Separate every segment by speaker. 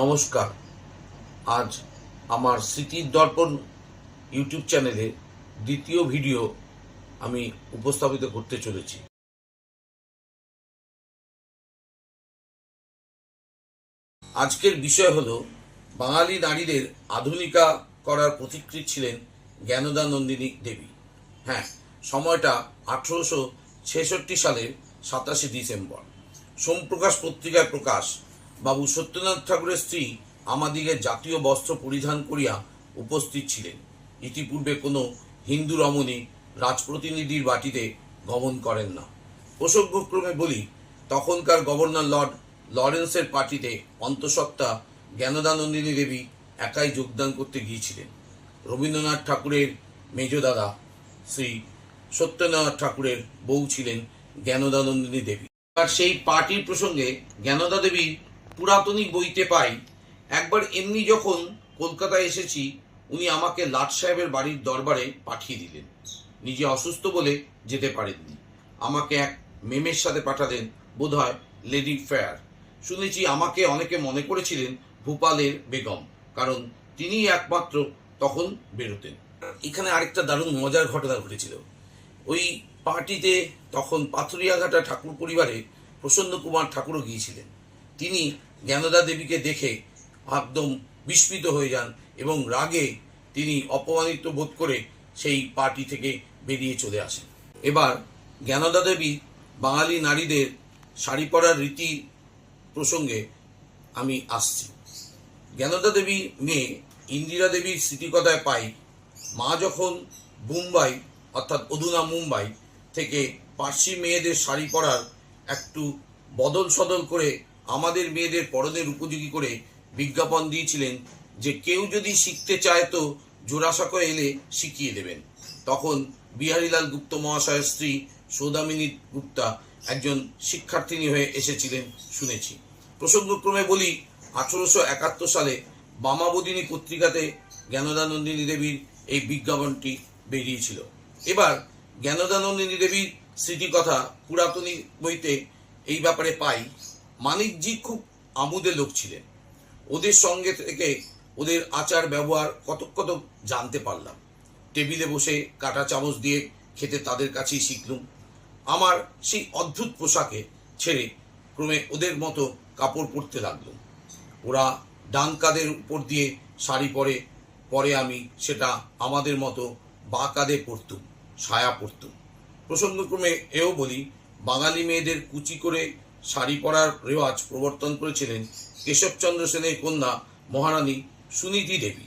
Speaker 1: নমস্কার। আজ আমার স্মৃতির দর্পণ ইউটিউব চ্যানেলে দ্বিতীয় ভিডিও আমি উপস্থাপিত করতে চলেছি। আজকের বিষয় হলো, বাঙালি নারীদের আধুনিকা করার প্রতিকৃত ছিলেন জ্ঞানদা নন্দিনী দেবী। হ্যাঁ সময়টা আঠারোশো ছেষট্টি সালের সাতাশে ডিসেম্বর। সোমপ্রকাশ পত্রিকায় প্রকাশ বাবু সত্যনাথ ঠাকুরের স্ত্রী আমাদিগে জাতীয় বস্ত্র পরিধান করিয়া উপস্থিত ছিলেন। ইতিপূর্বে কোনো হিন্দু রমণী রাজপ্রতিনিধির বাটিতে গমন করেন না। প্রসঙ্গক্রমে বলি, তখনকার গভর্নর লর্ড লরেন্সের পার্টিতে অন্তঃসত্ত্বা জ্ঞানদানন্দিনী দেবী একাই যোগদান করতে গিয়েছিলেন। রবীন্দ্রনাথ ঠাকুরের মেজদাদা শ্রী সত্যনাথ ঠাকুরের বউ ছিলেন জ্ঞানদানন্দিনী দেবী। আর সেই পার্টির প্রসঙ্গে জ্ঞানদা দেবীর পুরাতনিক বইতে পাই। একবার এমনি যখন কলকাতায় এসেছি, উনি আমাকে লাট সাহেবের বাড়ির দরবারে পাঠিয়ে দিলেন। নিজে অসুস্থ বলে যেতে পারেননি। আমাকে এক মেমের সাথে পাঠালেন, বোধহয় লেডি ফেয়ার। শুনেছি আমাকে অনেকে মনে করেছিলেন ভূপালের বেগম, কারণ তিনি একমাত্র তখন বেরোতেন। এখানে আরেকটা দারুণ মজার ঘটনা ঘটেছিল। ওই পার্টিতে তখন পাথরিয়াঘাটা ঠাকুর পরিবারে প্রসন্ন কুমার ঠাকুরও গিয়েছিলেন। তিনি জ্ঞানদা দেবীকে দেখে একদম বিস্মিত হয়ে যান এবং রাগে তিনি অপমানিত বোধ করে সেই পার্টি থেকে বেরিয়ে চলে আসেন। এবার জ্ঞানদা দেবী বাঙালি নারীদের শাড়ি পরার রীতি প্রসঙ্গে আমি আসছি। জ্ঞানদা দেবী মেয়ে ইন্দিরা দেবীর স্মৃতিকথায় পাই, মা যখন মুম্বাই, অর্থাৎ অধুনা মুম্বাই থেকে পার্সি মেয়েদের শাড়ি পরার একটু বদল সদল করে আমাদের মেয়েদের পরনের উপযোগী করে বিজ্ঞাপন দিয়েছিলেন যে কেউ যদি শিখতে চায় তো জোড়াসাঁকো এলে শিখিয়ে দেবেন। তখন বিহারীলাল গুপ্ত মহাশয়ের স্ত্রী সৌদামিনী গুপ্তা একজন শিক্ষার্থিনী হয়ে এসেছিলেন শুনেছি। প্রসঙ্গক্রমে বলি, আঠারোশো একাত্তর সালে বামাবদিনী পত্রিকাতে জ্ঞানদানন্দিনী দেবীর এই বিজ্ঞাপনটি বেরিয়েছিল। এবার জ্ঞানদানন্দিনী দেবীর স্মৃতিকথা পুরাতনী বইতে এই ব্যাপারে পাই। মানিকজি খুব আমোদে লোক ছিলেন। ওদের সঙ্গে থেকে ওদের আচার ব্যবহার কত কত জানতে পারলাম। টেবিলে বসে কাটা চামচ দিয়ে খেতে তাদের কাছেই শিখলুম। আমার সেই অদ্ভুত পোশাকে ছেড়ে ক্রমে ওদের মতো কাপড় পরতে লাগলুম। ওরা ডান কাদের উপর দিয়ে শাড়ি পরে পরে আমি সেটা আমাদের মতো বা কাঁধে পরতুম ছায়া পরতুম। প্রসঙ্গক্রমে এও বলি, বাঙালি মেয়েদের কুচি করে শাড়ি পরার রেওয়াজ প্রবর্তন করেছিলেন কেশবচন্দ্র সেনের কন্যা মহারানী সুনীতি দেবী।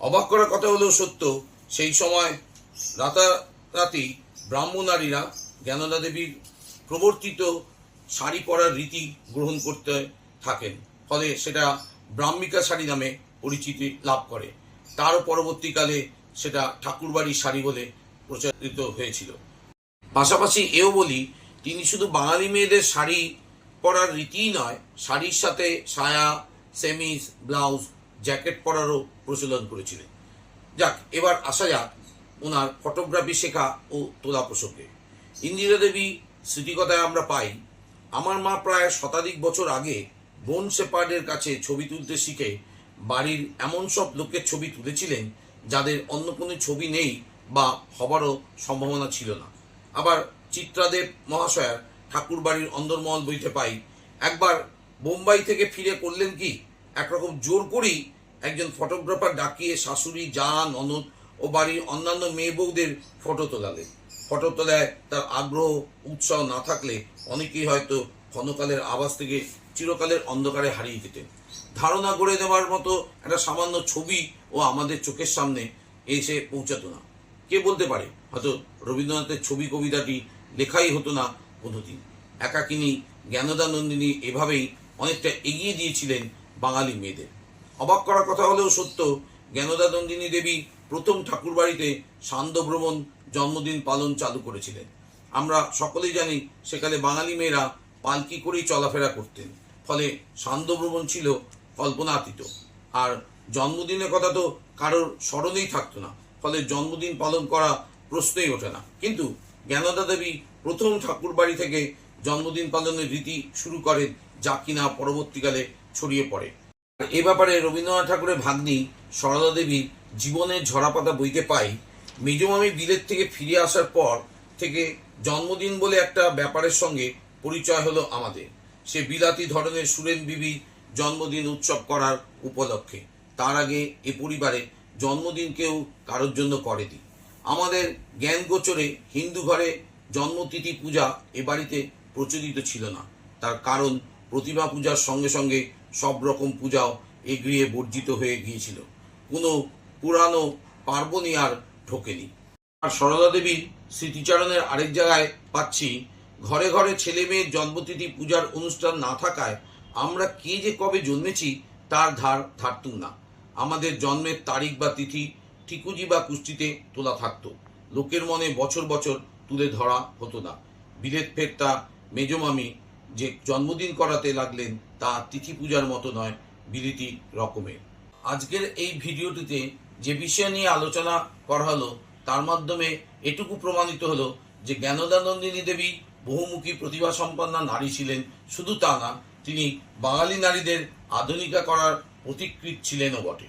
Speaker 1: অবাক করার কথা হলেও সত্য, সেই সময় রাতারাতি ব্রাহ্মণারীরা জ্ঞানদা দেবীর প্রবর্তিত শাড়ি পরার রীতি গ্রহণ করতে থাকেন, ফলে সেটা ব্রাহ্মিকা শাড়ি নামে পরিচিতি লাভ করে। তার পরবর্তীকালে সেটা ঠাকুরবাড়ির শাড়ি বলে প্রচারিত হয়েছিল। পাশাপাশি এও বলি তিনি শুধু বাঙালি মেয়েদের শাড়ি পরার রীতিই নয়, শাড়ির সাথে সায়া, সেমিজ, ব্লাউজ, জ্যাকেট পরারও প্রচলন করেছিলেন। যাক, এবার আসা যাক ওনার ফটোগ্রাফি শেখা ও তোলা প্রসঙ্গে। ইন্দিরা দেবী স্মৃতিকথায় আমরা পাই, আমার মা প্রায় শতাধিক বছর আগে বোন শেপার্ডের কাছে ছবি তুলতে শিখে বাড়ির এমন সব লোকের ছবি তুলেছিলেন যাদের অন্য কোনো ছবি নেই বা হবারও সম্ভাবনা ছিল না। আবার চিত্রাদেব মহাশয়ার ঠাকুর বাড়ির অন্দরমহল বইতে পাই। একবার বোম্বাই থেকে ফিরে করলেন কি? একরকম জোর করেই একজন ফটোগ্রাফার ডাকিয়ে শাশুড়ি, যা, ননদ ও বাড়ির অন্যান্য মেয়ে বউদের ফটো তোলালেন। ফটো তোলায় তার আগ্রহ, উৎসাহ না থাকলে অনেকেই হয়তো ক্ষণকালের আবাস থেকে চিরকালের অন্ধকারে হারিয়ে যেতেন। ধারণা গড়ে দেওয়ার মতো একটা সামান্য ছবি ও আমাদের চোখের সামনে এসে পৌঁছাতো না। কে বলতে পারে? হয়তো রবীন্দ্রনাথের ছবি কবিতাটি লেখাই হতো না কোনোদিন। একাকিনী জ্ঞানদানন্দিনী এভাবেই অনেকটা এগিয়ে দিয়েছিলেন বাঙালি মেয়েদের। অবাক করার কথা হলেও সত্য, জ্ঞানদানন্দিনী দেবী প্রথম ঠাকুরবাড়িতে সান্ধ্য ভ্রমণ জন্মদিন পালন চালু করেছিলেন। আমরা সকলেই জানি সেকালে বাঙালি মেয়েরা পালকি করেই চলাফেরা করতেন। ফলে সান্ধ্য ভ্রমণ ছিল কল্পনাতীত। আর জন্মদিনের কথা তো কারোর স্মরণেই থাকতো না। ফলে জন্মদিন পালন করা প্রশ্নই ওঠে না। কিন্তু জ্ঞানদা দেবী প্রথম ঠাকুর বাড়ি থেকে জন্মদিন পালনের রীতি শুরু করেন যা কিনা পরবর্তীকালে ছড়িয়ে পড়ে। এ ব্যাপারে রবীন্দ্রনাথ ঠাকুরের ভাগ্নি সরলা দেবীর জীবনের ঝরাপাতা বইতে পাই। মেজমামি বিলেত থেকে ফিরে আসার পর থেকে জন্মদিন বলে একটা ব্যাপারের সঙ্গে পরিচয় হলো আমাদের। সে বিলাতি ধরনের সুরেন বিবি জন্মদিন উৎসব করার উপলক্ষে। তার আগে এ পরিবারে জন্মদিন কেউ কারোর জন্য করেনি। আমাদের জ্ঞান গোচরে হিন্দু ঘরে জন্মতিথি পূজা এ বাড়িতে প্রচলিত ছিল না। তার কারণ প্রতিমা পূজার সঙ্গে সঙ্গে সব রকম পূজাও এ গৃহে বর্জিত হয়ে গিয়েছিল। কোনো পুরানো পার্বণী আর ঢোকেনি। আর সরলা দেবীর স্মৃতিচারণের আরেক জায়গায় পাচ্ছি, ঘরে ঘরে ছেলে মেয়ের জন্মতিথি পূজার অনুষ্ঠান না থাকায় আমরা কে যে কবে জন্মেছি তার ধার ধারতুম না। আমাদের জন্মের তারিখ বা তিথি ঠিকুজি বা কুষ্টিতে তোলা থাকতো। লোকের মনে বছর বছর তুলে ধরা হতো না। বিলেত ফেরতা মেজমামি যে জন্মদিন করাতে লাগলেন তা তিথি পূজার মতো নয়, বিলিতি রকমের। আজকের এই ভিডিওটিতে যে বিষয় নিয়ে আলোচনা করা হলো, তার মাধ্যমে এটুকু প্রমাণিত হলো যে জ্ঞানদানন্দিনী দেবী বহুমুখী প্রতিভা সম্পন্না নারী ছিলেন। শুধু তা না, তিনি বাঙালি নারীদের আধুনিকা করার প্রতিকৃত ছিলেনও বটে।